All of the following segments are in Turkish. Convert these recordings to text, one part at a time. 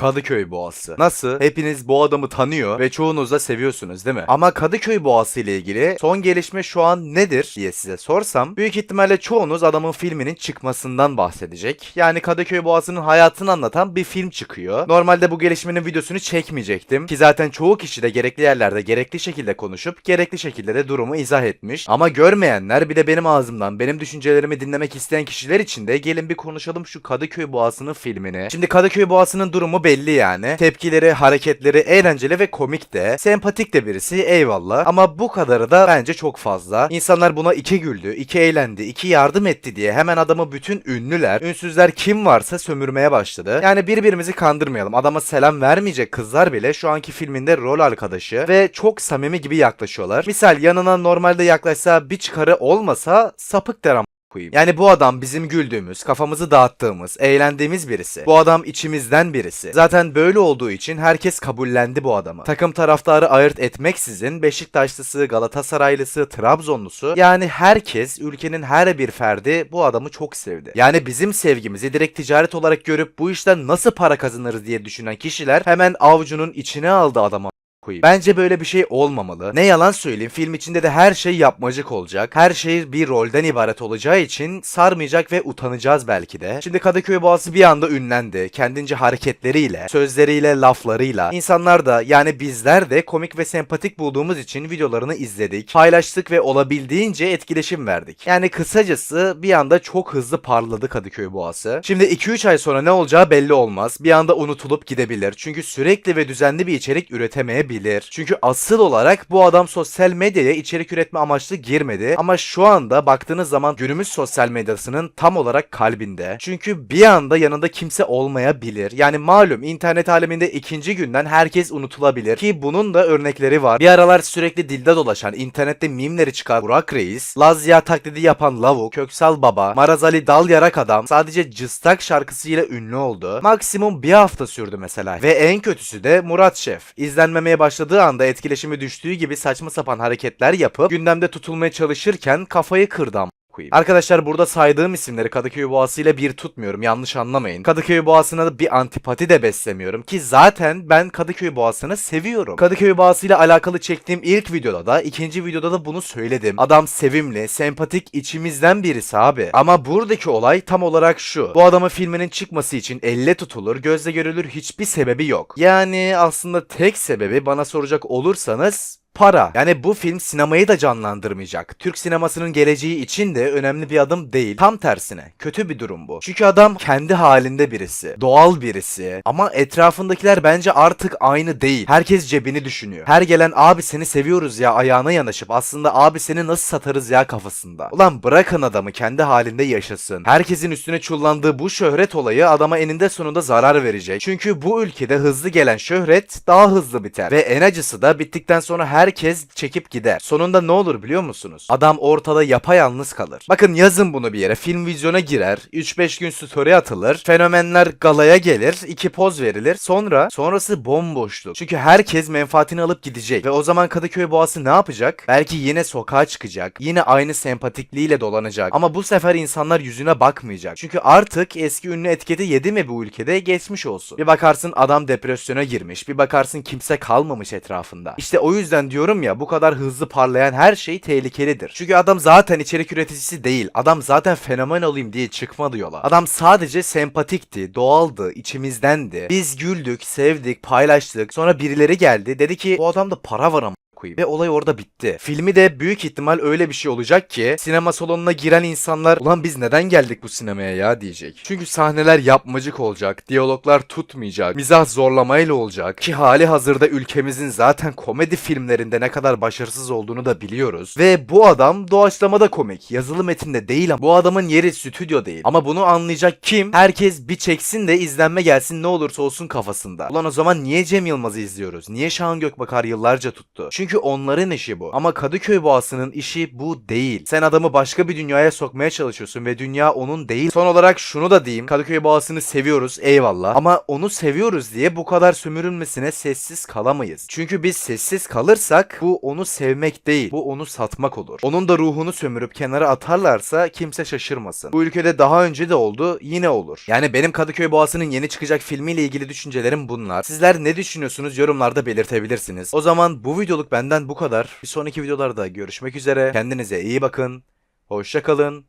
Kadıköy Boğası. Nasıl? Hepiniz bu adamı tanıyor ve çoğunuz da seviyorsunuz değil mi? Ama Kadıköy Boğası ile ilgili son gelişme şu an nedir diye size sorsam büyük ihtimalle çoğunuz adamın filminin çıkmasından bahsedecek. Yani Kadıköy Boğası'nın hayatını anlatan bir film çıkıyor. Normalde bu gelişmenin videosunu çekmeyecektim ki zaten çoğu kişi de gerekli yerlerde gerekli şekilde konuşup gerekli şekilde de durumu izah etmiş. Ama görmeyenler bir de benim ağzımdan benim düşüncelerimi dinlemek isteyen kişiler için de gelin bir konuşalım şu Kadıköy Boğası'nın filmini. Şimdi Kadıköy Boğası'nın durumu belli yani. Tepkileri, hareketleri eğlenceli ve komik de. Sempatik de birisi eyvallah. Ama bu kadarı da bence çok fazla. İnsanlar buna iki güldü, iki eğlendi, iki yardım etti diye hemen adamı bütün ünlüler, ünsüzler kim varsa sömürmeye başladı. Yani birbirimizi kandırmayalım. Adama selam vermeyecek kızlar bile şu anki filminde rol arkadaşı ve çok samimi gibi yaklaşıyorlar. Misal yanına normalde yaklaşsa bir çıkarı olmasa sapık der ama koyayım. Yani bu adam bizim güldüğümüz, kafamızı dağıttığımız, eğlendiğimiz birisi. Bu adam içimizden birisi. Zaten böyle olduğu için herkes kabullendi bu adamı. Takım taraftarı ayırt etmeksizin Beşiktaşlısı, Galatasaraylısı, Trabzonlusu yani herkes ülkenin her bir ferdi bu adamı çok sevdi. Yani bizim sevgimizi direkt ticaret olarak görüp bu işten nasıl para kazanırız diye düşünen kişiler hemen avucunun içine aldı adamı koyayım. Bence böyle bir şey olmamalı. Ne yalan söyleyeyim film içinde de her şey yapmacık olacak. Her şey bir rolden ibaret olacağı için sarmayacak ve utanacağız belki de. Şimdi Kadıköy Boğazı bir anda ünlendi. Kendince hareketleriyle, sözleriyle, laflarıyla. İnsanlar da yani bizler de komik ve sempatik bulduğumuz için videolarını izledik, paylaştık ve olabildiğince etkileşim verdik. Yani kısacası bir anda çok hızlı parladı Kadıköy Boğazı. Şimdi 2-3 ay sonra ne olacağı belli olmaz. Bir anda unutulup gidebilir. Çünkü sürekli ve düzenli bir içerik üretemeyebilir. Çünkü asıl olarak bu adam sosyal medyaya içerik üretme amaçlı girmedi. Ama şu anda baktığınız zaman günümüz sosyal medyasının tam olarak kalbinde. Çünkü bir anda yanında kimse olmayabilir. Yani malum internet aleminde ikinci günden herkes unutulabilir. Ki bunun da örnekleri var. Bir aralar sürekli dilde dolaşan, internette mimleri çıkan Burak Reis, Lazya taklidi yapan Lavuk, Köksal Baba, Marazali Dal Yarak Adam sadece Cıstak şarkısıyla ünlü oldu. Maksimum bir hafta sürdü mesela. Ve en kötüsü de Murat Şef. İzlenmemeye başladığı anda etkileşimi düştüğü gibi saçma sapan hareketler yapıp gündemde tutulmaya çalışırken kafayı kırdı am- koyayım. Arkadaşlar burada saydığım isimleri Kadıköy Boğası ile bir tutmuyorum yanlış anlamayın. Kadıköy Boğası'na da bir antipati de beslemiyorum ki zaten ben Kadıköy Boğası'nı seviyorum. Kadıköy Boğası ile alakalı çektiğim ilk videoda da ikinci videoda da bunu söyledim. Adam sevimli, sempatik içimizden birisi abi. Ama buradaki olay tam olarak şu. Bu adamın filminin çıkması için elle tutulur, gözle görülür hiçbir sebebi yok. Yani aslında tek sebebi bana soracak olursanız para. Yani bu film sinemayı da canlandırmayacak. Türk sinemasının geleceği için de önemli bir adım değil. Tam tersine kötü bir durum bu. Çünkü adam kendi halinde birisi. Doğal birisi. Ama etrafındakiler bence artık aynı değil. Herkes cebini düşünüyor. Her gelen abi seni seviyoruz ya ayağına yanaşıp aslında abi seni nasıl satarız ya kafasında. Ulan bırakın adamı kendi halinde yaşasın. Herkesin üstüne çullandığı bu şöhret olayı adama eninde sonunda zarar verecek. Çünkü bu ülkede hızlı gelen şöhret daha hızlı biter. Ve en acısı da bittikten sonra herkes çekip gider. Sonunda ne olur biliyor musunuz? Adam ortada yapayalnız kalır. Bakın yazın bunu bir yere. Film vizyona girer. 3-5 gün story atılır. Fenomenler galaya gelir. iki poz verilir. Sonra sonrası bomboşluk. Çünkü herkes menfaatini alıp gidecek. Ve o zaman Kadıköy Boğası ne yapacak? Belki yine sokağa çıkacak. Yine aynı sempatikliğiyle dolanacak. Ama bu sefer insanlar yüzüne bakmayacak. Çünkü artık eski ünlü etiketi yedi mi bu ülkede geçmiş olsun. Bir bakarsın adam depresyona girmiş. Bir bakarsın kimse kalmamış etrafında. İşte o yüzden diyorum ya bu kadar hızlı parlayan her şey tehlikelidir. Çünkü adam zaten içerik üreticisi değil. Adam zaten fenomen olayım diye çıkmadı yola. Adam sadece sempatikti, doğaldı, içimizdendi. Biz güldük, sevdik, paylaştık. Sonra birileri geldi. Dedi ki bu adamda para var ama koyayım. Ve olay orada bitti. Filmi de büyük ihtimal öyle bir şey olacak ki sinema salonuna giren insanlar ulan biz neden geldik bu sinemaya ya diyecek. Çünkü sahneler yapmacık olacak, diyaloglar tutmayacak, mizah zorlamayla olacak ki hali hazırda ülkemizin zaten komedi filmlerinde ne kadar başarısız olduğunu da biliyoruz. Ve bu adam doğaçlamada komik, yazılı metinde değil ama bu adamın yeri stüdyo değil. Ama bunu anlayacak kim? Herkes bir çeksin de izlenme gelsin ne olursa olsun kafasında. Ulan o zaman niye Cem Yılmaz'ı izliyoruz? Niye Şahan Gökbakar yıllarca tuttu? Çünkü Çünkü onların işi bu. Ama Kadıköy boğasının işi bu değil. Sen adamı başka bir dünyaya sokmaya çalışıyorsun ve dünya onun değil. Son olarak şunu da diyeyim. Kadıköy boğasını seviyoruz eyvallah. Ama onu seviyoruz diye bu kadar sömürülmesine sessiz kalamayız. Çünkü biz sessiz kalırsak bu onu sevmek değil. Bu onu satmak olur. Onun da ruhunu sömürüp kenara atarlarsa kimse şaşırmasın. Bu ülkede daha önce de oldu yine olur. Yani benim Kadıköy Boğası'nın yeni çıkacak filmiyle ilgili düşüncelerim bunlar. Sizler ne düşünüyorsunuz yorumlarda belirtebilirsiniz. O zaman bu videoluk benden bu kadar. Bir sonraki videolarda görüşmek üzere. Kendinize iyi bakın. Hoşça kalın.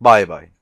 Bay bay.